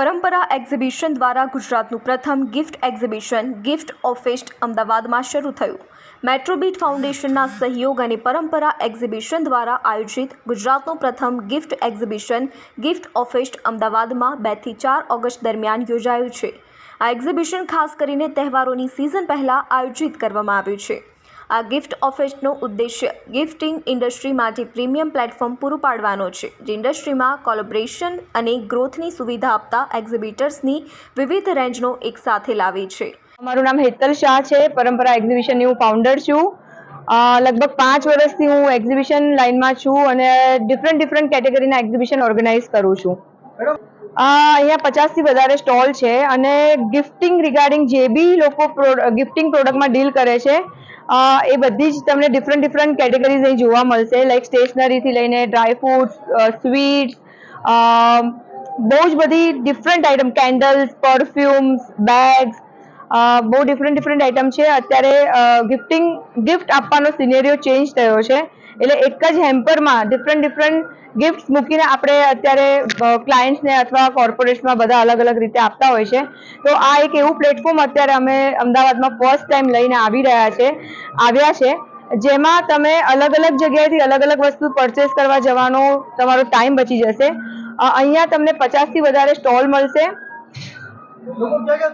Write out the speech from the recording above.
પરંપરા એક્ઝિબિશન દ્વારા ગુજરાતનું પ્રથમ ગિફ્ટ એક્ઝિબિશન, ગિફ્ટ ઓફેસ્ટ અમદાવાદમાં શરૂ થયું. મેટ્રોબીટ ફાઉન્ડેશનના સહયોગ અને પરંપરા એક્ઝિબિશન દ્વારા આયોજિત ગુજરાતનું પ્રથમ ગિફ્ટ એક્ઝિબિશન, ગિફ્ટ ઓફેસ્ટ અમદાવાદમાં બેથી ચાર ઓગસ્ટ દરમિયાન યોજાયું છે. આ એક્ઝિબિશન ખાસ કરીને તહેવારોની સિઝન પહેલાં આયોજિત કરવામાં આવ્યું છે. આ ગિફ્ટ ઓફેસ્ટનો ઉદ્દેશ્ય ગિફ્ટિંગ ઇન્ડસ્ટ્રી માટે પ્રીમિયમ પ્લેટફોર્મ પૂરું પાડવાનો છે, જે ઇન્ડસ્ટ્રીમાં કોલેબોરેશન અને ગ્રોથની સુવિધા આપતા એક્ઝિબિટર્સની વિવિધ રેન્જનો એક સાથે લાવે છે. મારું નામ હેતલ શાહ છે, પરંપરા એક્ઝિબિશનની હું ફાઉન્ડર છું. લગભગ પાંચ વર્ષથી હું એક્ઝિબિશન લાઇનમાં છું અને ડિફરન્ટ ડિફરન્ટ કેટેગરીના એક્ઝિબિશન ઓર્ગેનાઇઝ કરું છું. અહીંયા પચાસથી વધારે સ્ટોલ છે અને ગિફ્ટિંગ રિગાર્ડિંગ જે બી લોકો ગિફ્ટિંગ પ્રોડક્ટમાં ડીલ કરે છે એ બધી જ તમને ડિફરન્ટ ડિફરન્ટ કેટેગરીઝ અહીં જોવા મળશે. લાઈક સ્ટેશનરીથી લઈને ડ્રાયફ્રૂટ્સ સ્વીટ્સ બહુ જ બધી different item candles perfumes bags બહુ ડિફરન્ટ ડિફરન્ટ આઇટમ છે. અત્યારે ગિફ્ટિંગ ગિફ્ટ આપવાનો સિનેરિયો ચેન્જ થયો છે. એટલે એક જ હેમ્પરમાં ડિફરન્ટ ડિફરન્ટ ગિફ્ટ મૂકીને આપણે અત્યારે ક્લાયન્ટ્સને અથવા કોર્પોરેટ્સમાં બધા અલગ અલગ રીતે આપતા હોય છે. તો આ એક એવું પ્લેટફોર્મ અત્યારે અમે અમદાવાદમાં ફર્સ્ટ ટાઈમ લઈને આવી રહ્યા છે. આવ્યા છે. જેમાં તમે અલગ અલગ જગ્યાએથી અલગ અલગ વસ્તુ પરચેસ કરવા જવાનો તમારો ટાઈમ બચી જશે. અહીંયા તમને પચાસથી વધારે સ્ટોલ મળશે.